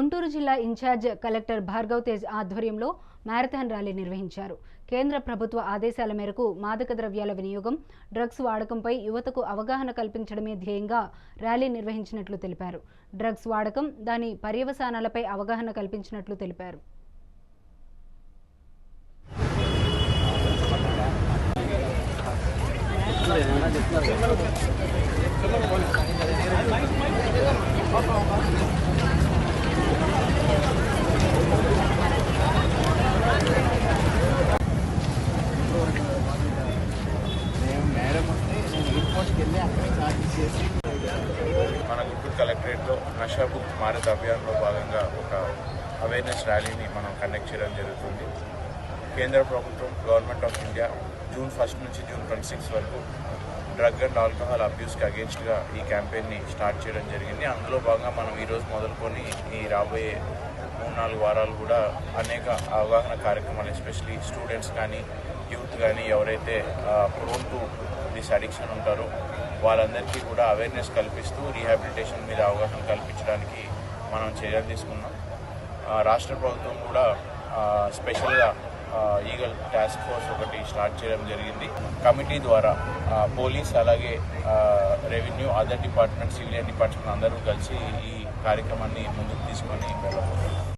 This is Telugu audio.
గుంటూరు జిల్లా ఇన్ఛార్జ్ కలెక్టర్ భార్గవ్ తేజ్ ఆధ్వర్యంలో మ్యారథాన్ ర్యాలీ నిర్వహించారు. కేంద్ర ప్రభుత్వ ఆదేశాల మేరకు మాదక ద్రవ్యాల వినియోగం డ్రగ్స్ వాడకంపై యువతకు అవగాహన కల్పించడమే ధ్యేయంగా ర్యాలీ నిర్వహించినట్లు తెలిపారు. డ్రగ్స్ వాడకం దాని పర్యవసానాలపై అవగాహన కల్పించినట్లు తెలిపారు. మన గుంటూరు కలెక్టరేట్లో నషాబుక్ భారత్ అభియాన్లో భాగంగా ఒక అవేర్నెస్ ర్యాలీని మనం కండక్ట్ చేయడం జరుగుతుంది. కేంద్ర ప్రభుత్వం government of India June first నుంచి జూన్ ట్వంటీ సిక్స్ వరకు డ్రగ్ అండ్ ఆల్కహాల్ అబ్యూస్కి అగేన్స్ట్గా ఈ క్యాంపెయిన్ని స్టార్ట్ చేయడం జరిగింది. అందులో భాగంగా మనం ఈరోజు మొదలుకొని ఈ రాబోయే మూడు నాలుగు వారాలు కూడా అనేక అవగాహన కార్యక్రమాలు ఎస్పెషలీ స్టూడెంట్స్ కానీ యూత్ కానీ ఎవరైతే ప్రోన్ టు దిస్ అడిక్షన్ ఉంటారో వాళ్ళందరికీ కూడా అవేర్నెస్ కల్పిస్తూ రీహాబిలిటేషన్ మీద అవగాహన కల్పించడానికి మనం చర్యలు తీసుకున్నాం. రాష్ట్ర ప్రభుత్వం కూడా స్పెషల్గా ఈగల్ టాస్క్ ఫోర్స్ ఒకటి స్టార్ట్ చేయడం జరిగింది. కమిటీ ద్వారా పోలీస్ అలాగే revenue other department civilian department అందరూ కలిసి ఈ కార్యక్రమాన్ని ముందుకు తీసుకొని వెళ్ళబోతున్నారు.